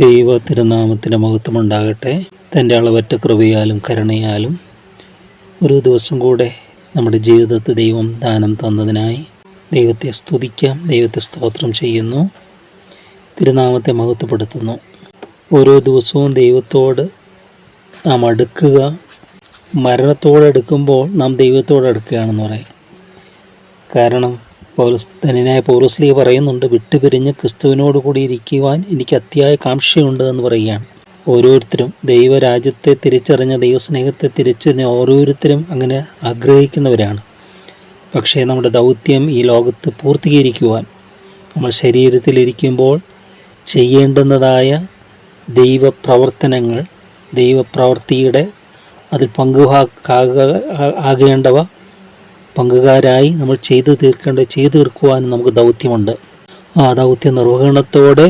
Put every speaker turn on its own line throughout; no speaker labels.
ദൈവ തിരുനാമത്തിന്റെ മഹത്വമുണ്ടാകട്ടെ. തന്റെ അളവറ്റ കൃപയാലും കരുണയാലും ഒരു ദിവസം കൂടെ നമ്മുടെ ജീവിതത്തെ ദൈവം ദാനം തന്നതിനായി ദൈവത്തെ സ്തുതിക്കാം ദൈവത്തെ സ്തോത്രം ചെയ്യുന്നു തിരുനാമത്തെ മഹത്വപ്പെടുത്തുന്നു. ഓരോ ദിവസവും ദൈവത്തോട് നാം അടുക്കുക മരണത്തോട് അടുക്കുമ്പോൾ നാം ദൈവത്തോട് അടുക്കുകയാണെന്ന് പറയും. കാരണം പൗലസ് ധനനായ പൗലസ്ലീ പറയുന്നുണ്ട് വിട്ടുപിരിഞ്ഞ് ക്രിസ്തുവിനോട് കൂടി ഇരിക്കുവാൻ എനിക്ക് അത്യായ കാംക്ഷയുണ്ട് എന്ന് പറയുകയാണ്. ഓരോരുത്തരും ദൈവരാജ്യത്തെ തിരിച്ചറിഞ്ഞ ദൈവസ്നേഹത്തെ തിരിച്ചറിഞ്ഞ ഓരോരുത്തരും അങ്ങനെ ആഗ്രഹിക്കുന്നവരാണ്. പക്ഷേ നമ്മുടെ ദൗത്യം ഈ ലോകത്ത് പൂർത്തീകരിക്കുവാൻ നമ്മൾ ശരീരത്തിലിരിക്കുമ്പോൾ ചെയ്യേണ്ടുന്നതായ ദൈവപ്രവർത്തനങ്ങൾ ദൈവപ്രവൃത്തിയുടെ അതിൽ പങ്കുഭാഗ ആകേണ്ടവ പങ്കുകാരായി നമ്മൾ ചെയ്തു തീർക്കേണ്ട ചെയ്തു തീർക്കുവാനും നമുക്ക് ദൗത്യമുണ്ട്. ആ ദൗത്യ നിർവഹണത്തോടെ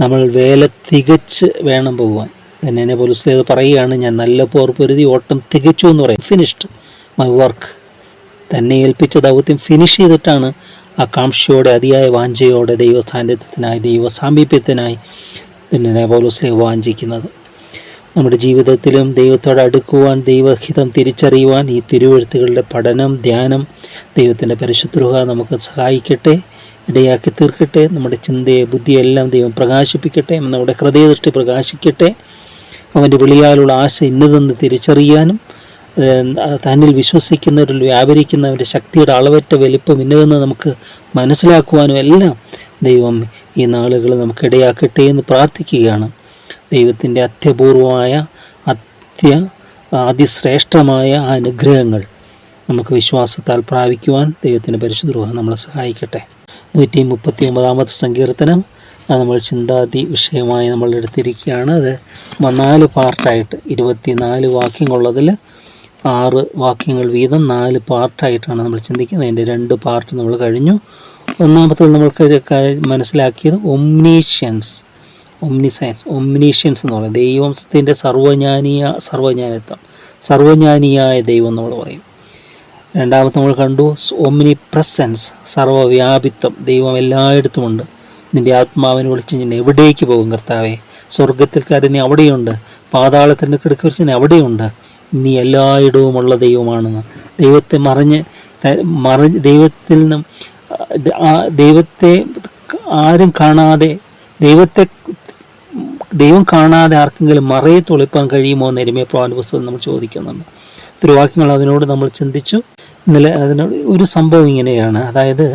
നമ്മൾ വേല തികച്ച് വേണം പോകുവാൻ. തന്നെ പോലീസിലേത് പറയുകയാണ് ഞാൻ നല്ല പോർ പൊരുതി ഓട്ടം തികച്ചു എന്ന് പറയും. ഫിനിഷ്ഡ് മൈ വർക്ക് തന്നെ ഏൽപ്പിച്ച ദൗത്യം ഫിനിഷ് ചെയ്തിട്ടാണ് ആ അതിയായ വാഞ്ചയോടെ ദൈവ സാന്നിധ്യത്തിനായി ദൈവ സാമീപ്യത്തിനായി തന്നെ പോലീസിലെ വാഞ്ചിക്കുന്നത്. നമ്മുടെ ജീവിതത്തിലും ദൈവത്തോട് അടുക്കുവാൻ ദൈവഹിതം തിരിച്ചറിയുവാൻ ഈ തിരുവഴുത്തുകളുടെ പഠനം ധ്യാനം ദൈവത്തിന്റെ പരിശുദ്ധ നമുക്ക് സഹായിക്കട്ടെ ഇടയാക്കി തീർക്കട്ടെ നമ്മുടെ ചിന്തയെ ബുദ്ധിയെല്ലാം ദൈവം പ്രകാശിപ്പിക്കട്ടെ നമ്മുടെ ഹൃദയദൃഷ്ടി പ്രകാശിക്കട്ടെ. അവന്റെ വിളിയാലുള്ള ആശ ഇന്നതെന്ന് തിരിച്ചറിയാനും തന്നിൽ വിശ്വസിക്കുന്നവരിൽ വ്യാപരിക്കുന്നവന്റെ ശക്തിയുടെ അളവറ്റ വലിപ്പം ഇന്നതെന്ന് നമുക്ക് മനസ്സിലാക്കുവാനും എല്ലാം ദൈവം ഈ നാളുകൾ നമുക്ക് ഇടയാക്കട്ടെ എന്ന് പ്രാർത്ഥിക്കുകയാണ്. ദൈവത്തിന്റെ അത്യപൂർവമായ അത്യ അതിശ്രേഷ്ഠമായ അനുഗ്രഹങ്ങൾ നമുക്ക് വിശ്വാസത്താൽ പ്രാപിക്കുവാൻ ദൈവത്തിന്റെ പരിശുദ്ധ നമ്മളെ സഹായിക്കട്ടെ. നൂറ്റി മുപ്പത്തി ഒമ്പതാമത്തെ സങ്കീർത്തനം. അത് നമ്മൾ ചിന്താതി വിഷയമായി നമ്മൾ എടുത്തിരിക്കുകയാണ്. അത് നാല് പാർട്ടായിട്ട് ഇരുപത്തി നാല് വാക്യങ്ങളുള്ളതിൽ ആറ് വാക്യങ്ങൾ വീതം നാല് പാർട്ടായിട്ടാണ് നമ്മൾ ചിന്തിക്കുന്നത്. അതിന്റെ രണ്ട് പാർട്ട് നമ്മൾ കഴിഞ്ഞു. ഒന്നാമത്തത് നമ്മൾക്ക് മനസ്സിലാക്കിയത് ഒംനീഷ്യൻസ്. ഒംനിസയൻസ് ഒംനീഷ്യൻസ് എന്ന് പറയുന്നത് ദൈവത്തിന്റെ സർവജ്ഞാനീയ സർവജ്ഞാനിത്വം സർവജ്ഞാനിയായ ദൈവം നമ്മൾ പറയും. രണ്ടാമത്തെ നമ്മൾ കണ്ടു ഒമിനി പ്രസൻസ് സർവവ്യാപിത്വം. ദൈവം എല്ലായിടത്തുമുണ്ട് നിന്റെ ആത്മാവിനെ വിളിച്ച് ഞാൻ എവിടേക്ക് പോകും കർത്താവെ? സ്വർഗത്തിൽ നീ അവിടെയുണ്ട്. പാതാളത്തിന്റെ കിടക്കുറിച്ച് അവിടെയുണ്ട്. നീ എല്ലായിടവുമുള്ള ദൈവമാണെന്ന്. ദൈവത്തെ മറിഞ്ഞ് മറിഞ്ഞ് ദൈവത്തിൽ നിന്നും ദൈവത്തെ ആരും കാണാതെ ദൈവത്തെ ദൈവം കാണാതെ ആർക്കെങ്കിലും മറയെ തൊളിപ്പാൻ കഴിയുമോ എന്ന് എരുമയപ്രവാന്റെ പുസ്തകം നമ്മൾ ചോദിക്കുന്നുണ്ട്. തിരുവാക്യങ്ങൾ അതിനോട് നമ്മൾ ചിന്തിച്ചു. ഇന്നലെ അതിനോട് ഒരു സംഭവം ഇങ്ങനെയാണ്. അതായത്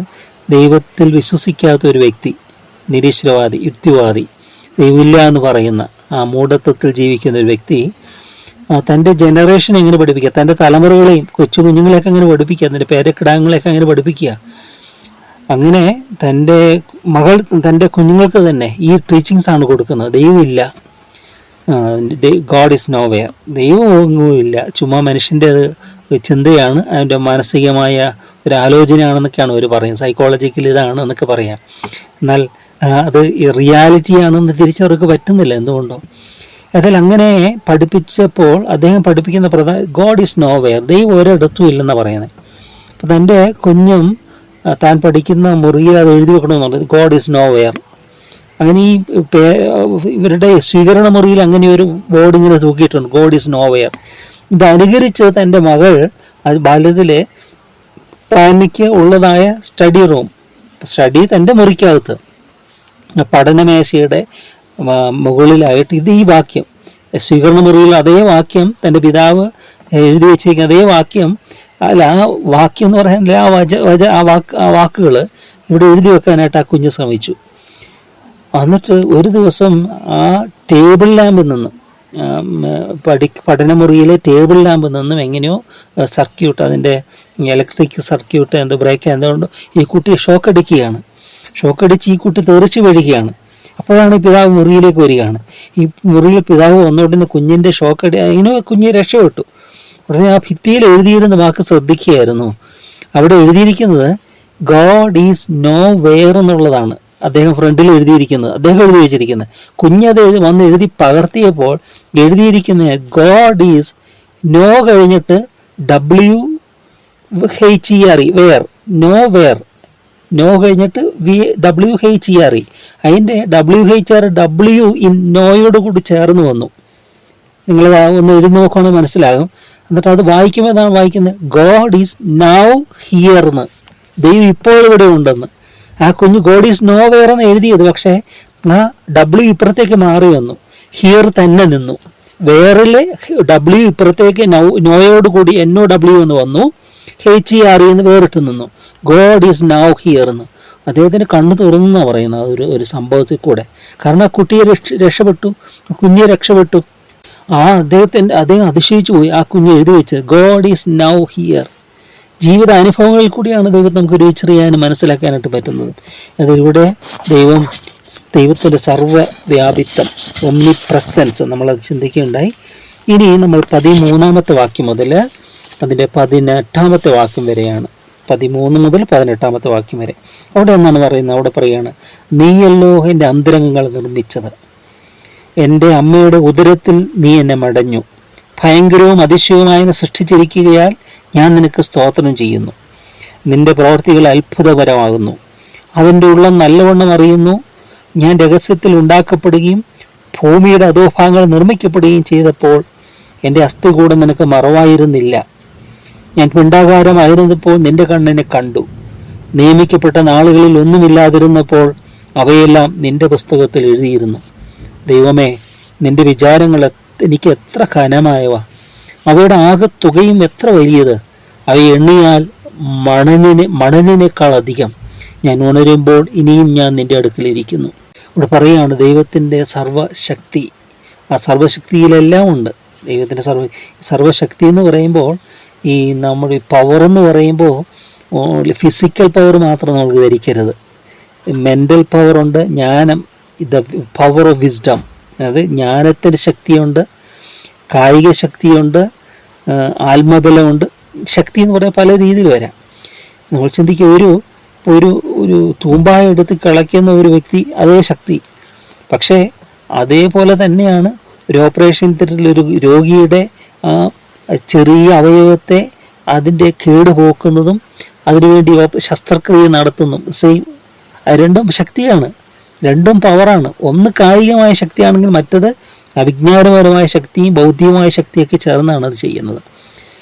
ദൈവത്തിൽ വിശ്വസിക്കാത്ത ഒരു വ്യക്തി നിരീശ്വരവാദി യുക്തിവാദി ദൈവമില്ല എന്ന് പറയുന്ന ആ മൂഢത്വത്തിൽ ജീവിക്കുന്ന ഒരു വ്യക്തി തന്റെ ജനറേഷൻ എങ്ങനെ പഠിപ്പിക്കുക തന്റെ തലമുറകളെയും കൊച്ചു കുഞ്ഞുങ്ങളെയൊക്കെ എങ്ങനെ പഠിപ്പിക്കുക തന്റെ പേരക്കിടാങ്ങളെയൊക്കെ എങ്ങനെ പഠിപ്പിക്കുക അങ്ങനെ തന്റെ മകൾ തന്റെ കുഞ്ഞുങ്ങൾക്ക് തന്നെ ഈ ടീച്ചിങ്സ് ആണ് കൊടുക്കുന്നത്. ദൈവമില്ല. ഗോഡ് ഇസ് നോ വെയർ ദൈവമൊന്നുമില്ല ചുമ്മാ മനുഷ്യന്റെ ചിന്തയാണ്. അതിന്റെ മാനസികമായ ഒരു ആലോചനയാണെന്നൊക്കെയാണ് അവർ പറയുന്നത്. സൈക്കോളജിക്കൽ ഇതാണ് എന്നൊക്കെ പറയാം. എന്നാൽ അത് റിയാലിറ്റി ആണെന്ന് തിരിച്ചവർക്ക് പറ്റുന്നില്ല എന്തുകൊണ്ടോ. അതിൽ അങ്ങനെ പഠിപ്പിച്ചപ്പോൾ അദ്ദേഹം പഠിപ്പിക്കുന്ന പ്രധാന ഗോഡ് ഇസ് നോ വെയർ ദൈവം ഒരിടത്തും ഇല്ലെന്നാണ് പറയുന്നത്. അപ്പം തന്റെ കുഞ്ഞും താൻ പഠിക്കുന്ന മുറിയിൽ അത് എഴുതി വെക്കണമെന്നുള്ളത് ഗോഡ് ഈസ് നോ വെയർ അങ്ങനെ ഈ ഇവരുടെ സ്വീകരണ മുറിയിൽ അങ്ങനെ ഒരു ബോർഡ് ഇങ്ങനെ തൂക്കിയിട്ടുണ്ട്. ഗോഡ് ഈസ് നോ വെയർ ഇത് അനുകരിച്ച് തന്റെ മകൾ അത് ബാല്യത്തിലെ താനിക്ക് ഉള്ളതായ സ്റ്റഡി റൂം സ്റ്റഡി തന്റെ മുറിക്കകത്ത്. പഠനമേശയുടെ മുകളിലായിട്ട് ഇത് ഈ വാക്യം. സ്വീകരണ മുറിയിൽ അതേ വാക്യം തന്റെ പിതാവ് എഴുതി വെച്ചിരിക്കുന്ന അതേ വാക്യം അല്ല ആ വാക്യം എന്ന് പറയാനില്ല ആ വച വച ആ വാക്ക് ആ വാക്കുകൾ ഇവിടെ എഴുതി വെക്കാനായിട്ട് ആ കുഞ്ഞ് ശ്രമിച്ചു. എന്നിട്ട് ഒരു ദിവസം ആ ടേബിൾ ലാമ്പിൽ നിന്ന് പഠി പഠനമുറിയിലെ ടേബിൾ ലാമ്പിൽ നിന്നും എങ്ങനെയോ സർക്യൂട്ട് അതിന്റെ ഇലക്ട്രിക് സർക്യൂട്ട് എന്തോ ബ്രേക്ക് എന്തുകൊണ്ട് ഈ കുട്ടി ഷോക്ക് അടിക്കുകയാണ് ഷോക്ക് അടിച്ച് ഈ കുട്ടി തെറിച്ച് വീഴുകയാണ് അപ്പോഴാണ് പിതാവ് മുറിയിലേക്ക് വരികയാണ്. ഈ മുറിയിൽ പിതാവ് വന്നോണ്ടിന് കുഞ്ഞിന്റെ ഷോക്ക് അടി അതിനോ കുഞ്ഞ് രക്ഷപ്പെട്ടു. ഉടനെ ആ ഭിത്തിയിൽ എഴുതിയിരുന്ന വാക്ക് ശ്രദ്ധിക്കുകയായിരുന്നു. അവിടെ എഴുതിയിരിക്കുന്നത് ഗോഡ് ഈസ് നോ വെയർ എന്നുള്ളതാണ്. അദ്ദേഹം ഫ്രണ്ടിൽ എഴുതിയിരിക്കുന്നത്. അദ്ദേഹം എഴുതി വെച്ചിരിക്കുന്നത്. കുഞ്ഞത് വന്ന് എഴുതി പകർത്തിയപ്പോൾ എഴുതിയിരിക്കുന്ന ഗോഡ് ഈസ് നോ കഴിഞ്ഞിട്ട് W H E R E where nowhere no കഴിഞ്ഞിട്ട് V W H E R E അതിന്റെ W H R W in നോയോട് കൂടി ചേർന്ന് വന്നു. നിങ്ങൾ ഒന്ന് എഴുതി നോക്കുകയാണെങ്കിൽ മനസ്സിലാകും. എന്നിട്ട് അത് വായിക്കുമ്പോൾ എന്താണ് വായിക്കുന്നത്. ഗോഡ് ഈസ് നൗ ഹിയർ എന്ന് ദൈവം ഇപ്പോൾ ഇവിടെ ഉണ്ടെന്ന്. ആ കുഞ്ഞ് ഗോഡ് ഈസ് നോ വെയർ എന്ന് എഴുതിയത്. പക്ഷേ ആ ഡബ്ല്യു ഇപ്പുറത്തേക്ക് മാറി വന്നു. ഹിയർ തന്നെ നിന്നു. വേറിലെ ഡബ്ല്യു ഇപ്പുറത്തേക്ക് നൗ നോയോട് കൂടി എൻ ഒ ഡബ്ല്യു എന്ന് വന്നു. ഹെച്ച് ഇ ആർ എന്ന് വേറിട്ട് നിന്നു. ഗോഡ് ഈസ് നൗ ഹിയർ എന്ന് അദ്ദേഹത്തിന് കണ്ണു തുറന്നു പറയുന്നത്. ഒരു ഒരു സംഭവത്തിൽ കൂടെ. കാരണം ആ കുട്ടിയെ രക്ഷ രക്ഷപ്പെട്ടു. കുഞ്ഞെ രക്ഷപ്പെട്ടു. ആ അദ്ദേഹത്തിന്റെ അദ്ദേഹം അതിശയിച്ചു പോയി. ആ കുഞ്ഞ് എഴുതി വെച്ചത് ഗോഡ് ഈസ് നൗ ഹിയർ ജീവിത അനുഭവങ്ങളിൽ കൂടിയാണ് ദൈവം നമുക്ക് രുചിച്ചറിയാനും മനസ്സിലാക്കാനായിട്ട് പറ്റുന്നത്. അതിലൂടെ ദൈവം ദൈവത്തിന്റെ സർവവ്യാപിത്വം ഒമ്നി പ്രസൻസ് നമ്മളത് ചിന്തിക്കുകയുണ്ടായി. ഇനി നമ്മൾ പതിമൂന്നാമത്തെ വാക്യം മുതൽ അതിന്റെ പതിനെട്ടാമത്തെ വാക്യം വരെയാണ്. പതിമൂന്ന് മുതൽ പതിനെട്ടാമത്തെ വാക്യം വരെ. അവിടെ എന്നാണ് പറയുന്നത്? അവിടെ പറയുകയാണ് നീയല്ലോ എന്റെ അന്തരംഗങ്ങൾ നിർമ്മിച്ചത്. എന്റെ അമ്മയുടെ ഉദരത്തിൽ നീ എന്നെ മടഞ്ഞു. ഭയങ്കരവും അതിശയവുമായി സൃഷ്ടിച്ചിരിക്കുകയാൽ ഞാൻ നിനക്ക് സ്തോത്രം ചെയ്യുന്നു. നിന്റെ പ്രവർത്തികൾ അത്ഭുതകരമാകുന്നു. അതിന്റെ ഉള്ളം നല്ലവണ്ണം അറിയുന്നു. ഞാൻ രഹസ്യത്തിൽ ഉണ്ടാക്കപ്പെടുകയും ഭൂമിയുടെ അധോഭാഗങ്ങൾ നിർമ്മിക്കപ്പെടുകയും ചെയ്തപ്പോൾ എന്റെ അസ്ഥികൂടം നിനക്ക് മറവായിരുന്നില്ല. ഞാൻ പിണ്ടാകാരമായിരുന്നപ്പോൾ നിന്റെ കണ്ണിനെ കണ്ടു. നിയമിക്കപ്പെട്ട നാളുകളിൽ ഒന്നുമില്ലാതിരുന്നപ്പോൾ അവയെല്ലാം നിന്റെ പുസ്തകത്തിൽ എഴുതിയിരുന്നു. ദൈവമേ നിന്റെ വിചാരങ്ങൾ എനിക്ക് എത്ര ഘനമായവ. അവയുടെ തുകയും എത്ര വലിയത്. അവ എണ്ണിയാൽ മണലിനെ മണലിനേക്കാൾ അധികം. ഞാൻ ഉണരുമ്പോൾ ഇനിയും ഞാൻ നിന്റെ അടുക്കലിരിക്കുന്നു ഇവിടെ പറയുകയാണ് ദൈവത്തിന്റെ സർവശക്തി ആ സർവശക്തിയിലെല്ലാം ഉണ്ട്. ദൈവത്തിന്റെ സർവ സർവശക്തി എന്ന് പറയുമ്പോൾ ഈ നമ്മുടെ പവർ എന്ന് പറയുമ്പോൾ ഫിസിക്കൽ പവർ മാത്രം നമുക്ക് ധരിക്കരുത്. മെന്റൽ പവറുണ്ട് ജ്ഞാനം ദ പവർ ഓഫ് വിസ്ഡം അതായത് ജ്ഞാനത്തിന്റെ ശക്തിയുണ്ട് കായിക ശക്തിയുണ്ട് ആത്മബലമുണ്ട്. ശക്തി എന്ന് പറയാൻ പല രീതിയിൽ വരാം. നമ്മൾ ചിന്തിക്കുക ഒരു ഒരു ഒരു തൂമ്പായ എടുത്ത് കിളയ്ക്കുന്ന ഒരു വ്യക്തി അതേ ശക്തി. പക്ഷേ അതേപോലെ തന്നെയാണ് ഒരു ഓപ്പറേഷൻ തിയേറ്ററിൽ ഒരു രോഗിയുടെ ആ ചെറിയ അവയവത്തെ അതിന്റെ കേട് പോക്കുന്നതും അതിനുവേണ്ടി ശസ്ത്രക്രിയ നടത്തുന്നതും. സെയിം രണ്ടും ശക്തിയാണ്. രണ്ടും പവറാണ്. ഒന്ന് കായികമായ ശക്തിയാണെങ്കിൽ മറ്റത് അവിജ്ഞാനപരമായ ശക്തിയും ബൗദ്ധികമായ ശക്തിയൊക്കെ ചേർന്നാണ് അത് ചെയ്യുന്നത്.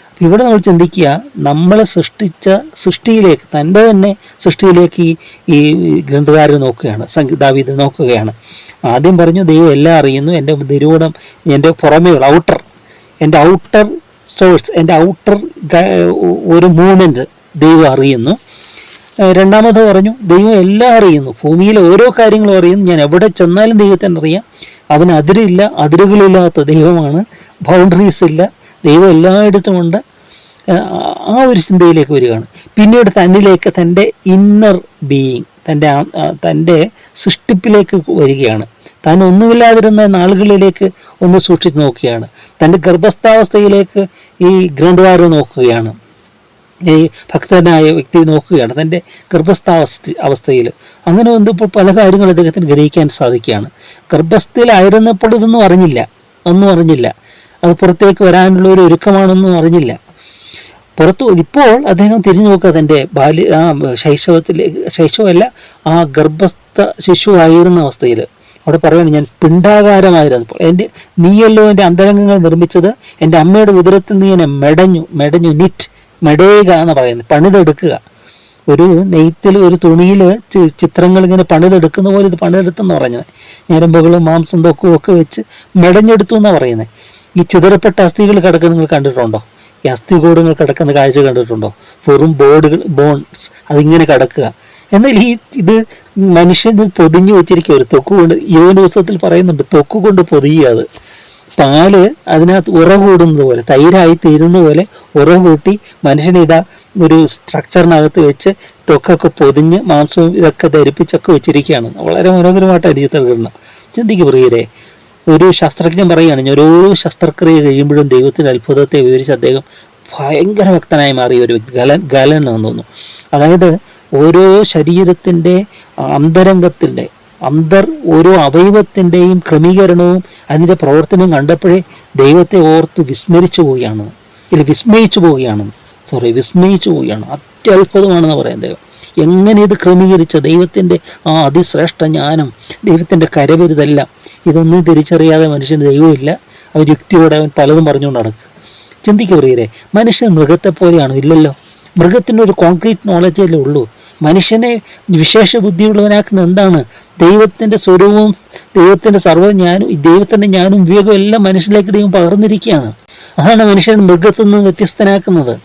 അപ്പം ഇവിടെ നമ്മൾ ചിന്തിക്കുക നമ്മൾ സൃഷ്ടിച്ച സൃഷ്ടിയിലേക്ക് തന്റെ തന്നെ സൃഷ്ടിയിലേക്ക് ഈ ഈ ഗ്രന്ഥകാരൻ നോക്കുകയാണ് സംഗീതാവിധ നോക്കുകയാണ്. ആദ്യം പറഞ്ഞു ദൈവം എല്ലാം അറിയുന്നു. എന്റെ നിരൂപണം എന്റെ പുറമേയുള്ള ഔട്ടർ എന്റെ ഔട്ടർ സോഴ്സ് എന്റെ ഔട്ടർ ഒരു മൂവ്മെന്റ് ദൈവം അറിയുന്നു. രണ്ടാമത് പറഞ്ഞു ദൈവം എല്ലാം അറിയുന്നു. ഭൂമിയിലെ ഓരോ കാര്യങ്ങളും അറിയുന്നു. ഞാൻ എവിടെ ചെന്നാലും ദൈവത്തിന് അറിയാം. അവന് അതിരില്ല അതിരുകളില്ലാത്ത ദൈവമാണ്. ബൗണ്ടറീസ് ഇല്ല. ദൈവം എല്ലായിടത്തുമുണ്ട്. ആ ഒരു ചിന്തയിലേക്ക് വരികയാണ്. പിന്നീട് തന്നിലേക്ക് തന്റെ ഇന്നർ ബീയിങ് തന്റെ തന്റെ സൃഷ്ടിപ്പിലേക്ക് വരികയാണ്. താൻ ഒന്നുമില്ലാതിരുന്ന നാളുകളിലേക്ക് ഒന്ന് സൂക്ഷിച്ച് നോക്കുകയാണ്. തന്റെ ഗർഭസ്ഥാവസ്ഥയിലേക്ക് ഈ ഗ്രന്ഥകാരൻ നോക്കുകയാണ്. ഈ ഭക്തനായ വ്യക്തി നോക്കുകയാണ് തന്റെ ഗർഭസ്ഥാവസ്ഥ അവസ്ഥയിൽ. അങ്ങനെ വന്നപ്പോൾ പല കാര്യങ്ങളും അദ്ദേഹത്തിന് ഗ്രഹിക്കാൻ സാധിക്കുകയാണ്. ഗർഭസ്ഥയിലായിരുന്നപ്പോൾ ഇതൊന്നും അറിഞ്ഞില്ല. ഒന്നും അറിഞ്ഞില്ല. അത് പുറത്തേക്ക് വരാനുള്ള ഒരു ഒരുക്കമാണെന്നും അറിഞ്ഞില്ല. പുറത്തു ഇപ്പോൾ അദ്ദേഹം തിരിഞ്ഞു നോക്കുക തന്റെ ബാല്യ ആ ശൈശവത്തിലെ ശൈശവമല്ല ആ ഗർഭസ്ഥ ശിശുവായിരുന്ന അവസ്ഥയിൽ. അവിടെ പറയുകയാണ് ഞാൻ പിണ്ടാകാരമായിരുന്നു എന്റെ നീയല്ലോ എന്റെ അന്തരംഗങ്ങൾ നിർമ്മിച്ചത് എന്റെ അമ്മയുടെ ഉദരത്തിൽ നീ എന്നെ മെടഞ്ഞു മെടഞ്ഞു. നിറ്റ് മെടയുക എന്ന് പറയുന്നത്. പണിതെടുക്കുക. ഒരു നെയ്ത്തിൽ ഒരു തുണിയിൽ ചിത്രങ്ങൾ ഇങ്ങനെ പണിതെടുക്കുന്ന പോലെ ഇത് പണിതെടുത്തെന്ന് പറഞ്ഞത് ഞരമ്പുകളും മാംസം തൊക്കും ഒക്കെ വെച്ച് മെടഞ്ഞെടുത്തു എന്നാണ് പറയുന്നത്. ഈ ചിതറപ്പെട്ട അസ്ഥികൾ കിടക്കുന്ന നിങ്ങൾ കണ്ടിട്ടുണ്ടോ? ഈ അസ്ഥികൂടങ്ങൾ കിടക്കുന്ന കാഴ്ച കണ്ടിട്ടുണ്ടോ? വെറും ബോർഡുകൾ ബോൺസ് അതിങ്ങനെ കിടക്കുക. എന്നാൽ ഈ ഇത് മനുഷ്യന് പൊതിഞ്ഞു വെച്ചിരിക്കുക ഒരു തൊക്ക് കൊണ്ട് യോന ദിവസത്തിൽ പറയുന്നുണ്ട് തൊക്ക് കൊണ്ട് പാൽ അതിനകത്ത് ഉറ കൂടുന്നത് പോലെ തൈരായി തീരുന്ന പോലെ ഉറ കൂട്ടി മനുഷ്യനെ ഇതാ ഒരു സ്ട്രക്ചറിനകത്ത് വെച്ച് തൊക്കൊക്കെ പൊതിഞ്ഞ് മാംസവും ഇതൊക്കെ ധരിപ്പിച്ചൊക്കെ വെച്ചിരിക്കുകയാണ്. വളരെ മനോഹരമായിട്ടാണ് ചിത്രീകരണം ചിന്തിക്ക് പ്രിയരെ ഒരു ശാസ്ത്രജ്ഞൻ ഞാൻ ഓരോ ശസ്ത്രക്രിയ കഴിയുമ്പോഴും ദൈവത്തിന്റെ അത്ഭുതത്തെ വിവരിച്ച് അദ്ദേഹം ഭയങ്കര ഭക്തനായി മാറിയ ഒരു ഗലൻ ഗലൻ എന്ന് തോന്നുന്നു. അതായത് ഓരോ ശരീരത്തിന്റെ അന്തരംഗത്തിന്റെ അന്തർ ഓരോ അവയവത്തിന്റെയും ക്രമീകരണവും അതിന്റെ പ്രവർത്തനവും കണ്ടപ്പോഴേ ദൈവത്തെ ഓർത്ത് വിസ്മരിച്ചു പോവുകയാണ്. ഇല്ല വിസ്മയിച്ചു പോവുകയാണ്. സോറി വിസ്മയിച്ചു പോവുകയാണ്. അത്യത്ഭുതമാണെന്ന് പറയാൻ ദൈവം. എങ്ങനെ ഇത് ക്രമീകരിച്ച ദൈവത്തിന്റെ ആ അതിശ്രേഷ്ഠ ജ്ഞാനം ദൈവത്തിന്റെ കരവരുതെല്ലാം ഇതൊന്നും തിരിച്ചറിയാതെ മനുഷ്യന് ദൈവമില്ല. അവൻ യുക്തിയോടെ അവൻ പലതും പറഞ്ഞുകൊണ്ട് നടക്കുക. ചിന്തിക്കുക പ്രിയരെ മനുഷ്യൻ മൃഗത്തെ പോലെയാണ് ഇല്ലല്ലോ. മൃഗത്തിന്റെ ഒരു കോൺക്രീറ്റ് നോളജല്ലേ ഉള്ളൂ. മനുഷ്യനെ വിശേഷ ബുദ്ധിയുള്ളവനാക്കുന്ന എന്താണ്? ദൈവത്തിന്റെ സ്വരൂപവും ദൈവത്തിന്റെ സർവജ്ഞാനും ദൈവത്തിന്റെ ജ്ഞാനും വിവേകവും എല്ലാം മനുഷ്യനിലേക്ക് ദൈവം പകർന്നിരിക്കുകയാണ്. അതാണ് മനുഷ്യൻ മൃഗത്തിൽ നിന്ന് വ്യത്യസ്തനാക്കുന്നത്.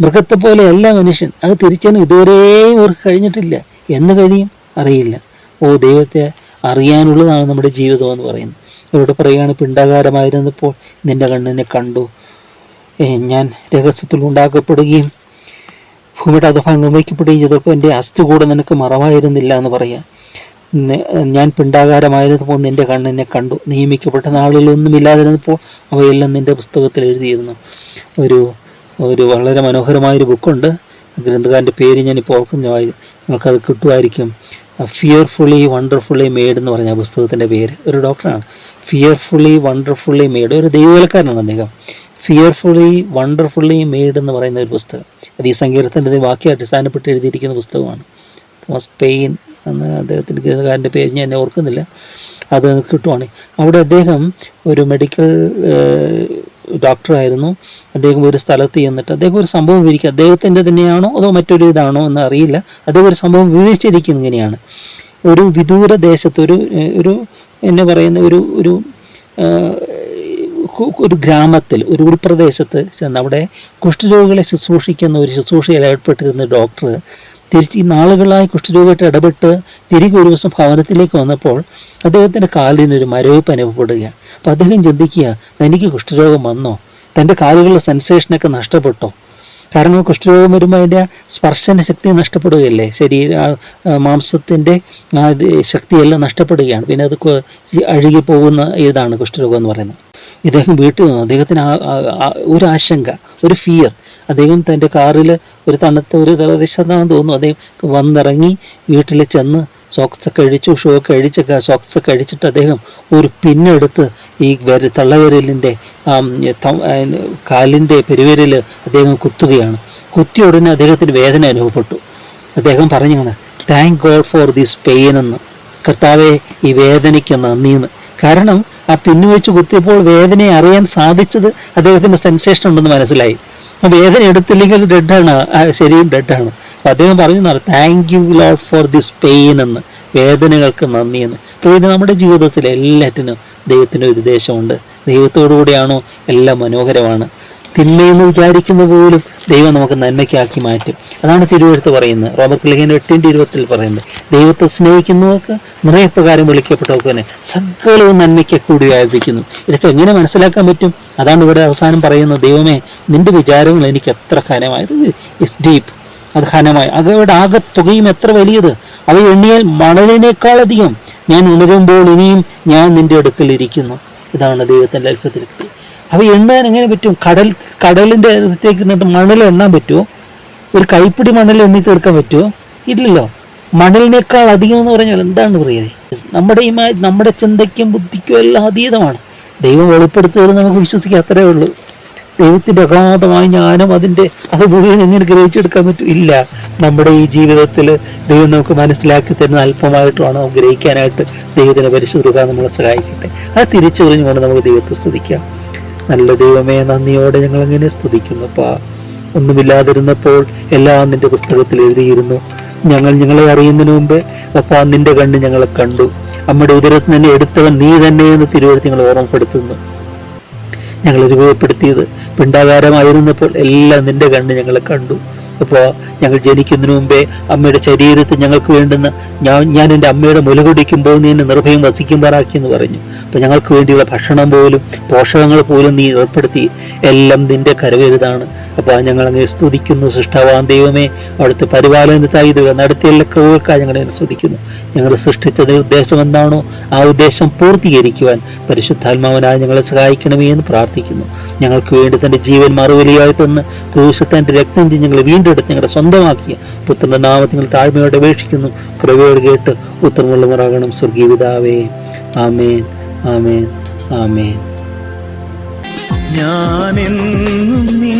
മൃഗത്തെ പോലെയല്ല മനുഷ്യൻ. അത് തിരിച്ചറിഞ്ഞ് ഇതുവരെയും അവർക്ക് കഴിഞ്ഞിട്ടില്ല. എന്ന് കഴിയും? അറിയില്ല. ഓ ദൈവത്തെ അറിയാനുള്ളതാണ് നമ്മുടെ ജീവിതം എന്ന് പറയുന്നത്. ഇവിടെ പറയുകയാണ് പിണ്ടാകാരമായിരുന്നപ്പോൾ നിന്റെ കണ്ണിനെ കണ്ടു. ഞാൻ രഹസ്യത്തിൽ ഉണ്ടാക്കപ്പെടുകയും ഭൂമിയുടെ അധഭാഗം നിർമ്മിക്കപ്പെടുകയും ചെയ്തപ്പോൾ എന്റെ അസ്ഥി കൂടെ നിനക്ക് മറവായിരുന്നില്ല എന്ന് പറയാം. ഞാൻ പിണ്ടാകാരമായിരുന്നപ്പോൾ നിന്റെ കണ്ണിനെ കണ്ടു. നിയമിക്കപ്പെട്ട നാളുകളൊന്നുമില്ലാതിരുന്നപ്പോൾ അവയെല്ലാം നിന്റെ പുസ്തകത്തിൽ എഴുതിയിരുന്നു. ഒരു ഒരു വളരെ മനോഹരമായൊരു ബുക്കുണ്ട്. ഗ്രന്ഥകാരന്റെ പേര് ഞാനിപ്പോൾ ഓർക്കുന്ന. നിങ്ങൾക്കത് കിട്ടുമായിരിക്കും. ഫിയർഫുള്ളി വണ്ടർഫുള്ളി മെയ്ഡ് എന്ന് പറഞ്ഞ പുസ്തകത്തിന്റെ പേര്. ഒരു ഡോക്ടറാണ്. ഫിയർഫുള്ളി വണ്ടർഫുള്ളി മെയ്ഡ് ഒരു ദൈവവേലക്കാരനാണ് അദ്ദേഹം. ഫിയർഫുള്ളി വണ്ടർഫുള്ളി മെയ്ഡ് എന്ന് പറയുന്ന ഒരു പുസ്തകം. അത് ഈ സങ്കീർത്തനത്തിന്റെ വാക്കി അടിസ്ഥാനപ്പെട്ട് എഴുതിയിരിക്കുന്ന പുസ്തകമാണ്. തോമസ് പെയിൻ എന്ന അദ്ദേഹത്തിന്റെ ഗ്രന്ഥകാരന്റെ പേര് ഞാൻ ഓർക്കുന്നില്ല. അത് കിട്ടുവാണ്. അവിടെ അദ്ദേഹം ഒരു മെഡിക്കൽ ഡോക്ടറായിരുന്നു അദ്ദേഹം ഒരു സ്ഥലത്ത് ചെന്നിട്ട് അദ്ദേഹം ഒരു സംഭവം വിവരിക്കുക. അദ്ദേഹത്തിന്റെ തന്നെയാണോ അതോ മറ്റൊരു ഇതാണോ എന്ന് അറിയില്ല. അദ്ദേഹം ഒരു സംഭവം വിവരിച്ചിരിക്കുന്ന ഇങ്ങനെയാണ്. ഒരു വിദൂര ദേശത്ത് ഒരു ഒരു എന്നെ പറയുന്ന ഒരു ഒരു ഒരു ഗ്രാമത്തിൽ ഒരു ഉൾപ്രദേശത്ത് ചെന്ന് അവിടെ കുഷ്ഠരോഗികളെ ശുശ്രൂഷിക്കുന്ന ഒരു ശുശ്രൂഷയിൽ ഏർപ്പെട്ടിരുന്ന ഡോക്ടർ തിരിച്ച് ഈ നാളുകളായി കുഷ്ഠരോഗമായിട്ട് ഇടപെട്ട് തിരികെ ഒരു ദിവസം ഭവനത്തിലേക്ക് വന്നപ്പോൾ അദ്ദേഹത്തിന്റെ കാലിനൊരു മരവിപ്പ് അനുഭവപ്പെടുകയാണ്. അപ്പോൾ അദ്ദേഹം ചിന്തിക്കുക തനിക്ക് കുഷ്ഠരോഗം വന്നോ? തന്റെ കാലുകളിലെ സെൻസേഷനൊക്കെ നഷ്ടപ്പെട്ടോ? കാരണം കുഷ്ഠരോഗം വരുമ്പോൾ അതിന്റെ സ്പർശന ശക്തി നഷ്ടപ്പെടുകയല്ലേ? ശരീര മാംസത്തിന്റെ ശക്തിയെല്ലാം നഷ്ടപ്പെടുകയാണ്. പിന്നെ അത് കൊ- ഈ അഴുകി പോകുന്ന ഇതാണ് കുഷ്ഠരോഗം എന്ന് പറയുന്നത്. ഇദ്ദേഹം വീട്ടിൽ നിന്ന്. അദ്ദേഹത്തിന് ഒരു ആശങ്ക ഒരു ഫിയർ അദ്ദേഹം തന്റെ കാറിൽ ഒരു തണുത്ത ഒരു പ്രദേശത്താണെന്ന് തോന്നുന്നു. അദ്ദേഹം വന്നിറങ്ങി വീട്ടിൽ ചെന്ന് സോക്സ് ഒക്കെ അഴിച്ചു ഷൂ ഒക്കെ അഴിച്ചൊക്കെ സോക്സ് ഒക്കെ അഴിച്ചിട്ട് അദ്ദേഹം ഒരു പിന്നെടുത്ത് ഈ വിര തള്ളവിരലിന്റെ കാലിന്റെ പെരുവിരൽ അദ്ദേഹം കുത്തുകയാണ്. കുത്തിയ ഉടനെ അദ്ദേഹത്തിന് വേദന അനുഭവപ്പെട്ടു. അദ്ദേഹം പറഞ്ഞാണ് thank God for this pain എന്ന്. കർത്താവെ ഈ വേദനയ്ക്ക് നന്ദിയെന്ന് കാരണം ആ പിന്നു വെച്ച് കുത്തിയപ്പോൾ വേദനയെ അറിയാൻ സാധിച്ചത് അദ്ദേഹത്തിന് സെൻസേഷൻ ഉണ്ടെന്ന് മനസ്സിലായി. ആ വേദന എടുത്തില്ലെങ്കിൽ അത് ഡെഡാണ് ശരിയും ഡെഡാണ് അപ്പം അദ്ദേഹം പറഞ്ഞു thank you Lord for this pain എന്ന്. വേദനകൾക്ക് നന്ദി എന്ന്. അപ്പോൾ നമ്മുടെ ജീവിതത്തിൽ എല്ലാറ്റിനും ദൈവത്തിന്റെ ഒരു ഉദ്ദേശമുണ്ട്. ദൈവത്തോടു കൂടിയാണോ എല്ലാം മനോഹരമാണ്. തിന്മയെന്ന് വിചാരിക്കുന്ന പോലും ദൈവം നമുക്ക് നന്മയ്ക്കാക്കി മാറ്റും. അതാണ് തിരുവഴുത്ത് പറയുന്നത്. റോബർട്ട് ലിഹൻ എട്ടിന്റെ ഇരുപത്തിൽ പറയുന്നത്. ദൈവത്തെ സ്നേഹിക്കുന്നവർക്ക് നിറയപ്രകാരം വിളിക്കപ്പെട്ടവർക്ക് തന്നെ സകലവും നന്മയ്ക്ക് കൂടി വ്യാപിക്കുന്നു ഇതൊക്കെ എങ്ങനെ മനസ്സിലാക്കാൻ പറ്റും? അതാണ് ഇവിടെ അവസാനം പറയുന്നത്. ദൈവമേ നിന്റെ വിചാരങ്ങൾ എനിക്ക് എത്ര ഖനമായത് ഇസ് ഡീപ്പ് അത് ഖനമായി അവയുടെ ആകെ തുകയും എത്ര വലിയത്? അവ എണ്ണിയാൽ മണലിനേക്കാളധികം ഞാൻ ഉണരുമ്പോൾ ഇനിയും ഞാൻ നിന്റെ അടുക്കൽ ഇരിക്കുന്നു. ഇതാണ് ദൈവത്തിന്റെ അത്ഭുതത്തിൽ. അവ എണ്ണാൻ എങ്ങനെ പറ്റും? കടൽ കടലിന്റെ അടുത്തേക്ക് നിന്നിട്ട് മണൽ എണ്ണാൻ പറ്റുമോ? ഒരു കൈപ്പിടി മണൽ എണ്ണി തീർക്കാൻ പറ്റുമോ? ഇല്ലല്ലോ. മണലിനേക്കാൾ അധികം എന്ന് പറഞ്ഞാൽ എന്താണ് പറയുന്നത് നമ്മുടെ ഈ നമ്മുടെ ചിന്തയ്ക്കും ബുദ്ധിക്കും എല്ലാം അതീതമാണ്. ദൈവം വെളിപ്പെടുത്തിയത് നമുക്ക് വിശ്വസിക്കുക അത്രേ ഉള്ളൂ. ദൈവത്തിന്റെ അഗാധമായ ജ്ഞാനം അതിന്റെ അത് മുഴുവൻ എങ്ങനെ ഗ്രഹിച്ചെടുക്കാൻ പറ്റും? ഇല്ല. നമ്മുടെ ഈ ജീവിതത്തിൽ ദൈവം നമുക്ക് മനസ്സിലാക്കി തരുന്ന അല്പമായിട്ടുമാണ് നമുക്ക് ഗ്രഹിക്കാനായിട്ട് ദൈവത്തിന്റെ പരിശുദ്ധ നമ്മളെ സഹായിക്കട്ടെ. അത് തിരിച്ചറിഞ്ഞുകൊണ്ട് നമുക്ക് ദൈവത്തെ സ്തുതിക്കാം. നല്ല ദൈവമേ നന്ദിയോടെ ഞങ്ങൾ അങ്ങനെ സ്തുതിക്കുന്നുപ്പാ ഒന്നുമില്ലാതിരുന്നപ്പോൾ എല്ലാം നിന്റെ പുസ്തകത്തിൽ എഴുതിയിരുന്നു. ഞങ്ങൾ ഞങ്ങളെ അറിയുന്നതിന് മുമ്പ് അപ്പാ നിന്റെ കണ്ണ് ഞങ്ങളെ കണ്ടു. അമ്മയുടെ ഉദരത്തിൽ തന്നെ എടുത്തവൻ നീ തന്നെ എന്ന് തിരുവഴുത്തി ഞങ്ങൾ ഓർമ്മപ്പെടുത്തുന്നു. ഞങ്ങൾ രൂപപ്പെടുത്തിയത് പിണ്ടാകാരമായിരുന്നപ്പോൾ എല്ലാം നിന്റെ കണ്ണ് ഞങ്ങളെ കണ്ടു. അപ്പോൾ ഞങ്ങൾ ജനിക്കുന്നതിന് മുമ്പേ അമ്മയുടെ ശരീരത്തിൽ ഞങ്ങൾക്ക് വേണ്ടുന്ന ഞാൻ ഞാൻ എന്റെ അമ്മയുടെ മുല കുടിക്കുമ്പോൾ നീ എന്നെ നിർഭയം വസിക്കുമ്പോഴാക്കി എന്ന് പറഞ്ഞു. അപ്പോൾ ഞങ്ങൾക്ക് വേണ്ടിയുള്ള ഭക്ഷണം പോലും പോഷകങ്ങൾ പോലും നീ ഏർപ്പെടുത്തി. എല്ലാം നിന്റെ കരവരുതാണ്. അപ്പോൾ ഞങ്ങൾ അങ്ങനെ സ്തുതിക്കുന്നു സൃഷ്ടാവാൻ ദൈവമേ. അവിടുത്തെ പരിപാലനത്തായി ഇത് നടത്തിയ എല്ലാ കൃപകൾക്കായി ഞങ്ങളെ സ്തുതിക്കുന്നു ഞങ്ങൾ സൃഷ്ടിച്ചത് ഉദ്ദേശം എന്താണോ ആ ഉദ്ദേശം പൂർത്തീകരിക്കുവാൻ പരിശുദ്ധാത്മാവനായി ഞങ്ങളെ സഹായിക്കണമേ എന്ന് പ്രാർത്ഥിക്കുന്നു. ഞങ്ങൾക്ക് വേണ്ടി തന്റെ ജീവൻ മറുവലിയായി തന്ന് ക്രൂശ രക്തം ഞങ്ങൾ ഞങ്ങളെ വീണ്ടെടുത്ത് ഞങ്ങളുടെ സ്വന്തമാക്കിയ പുത്രന്റെ നാമത്തിൽ താഴ്മയോടെ അപേക്ഷിക്കുന്നു. കൃപയോട് കേട്ട് ഉത്തരമുള്ളവരാകണം സ്വർഗീയപിതാവേ ആമേൻ ആമേൻ ആമേൻ.
ഞാനെന്നും നീ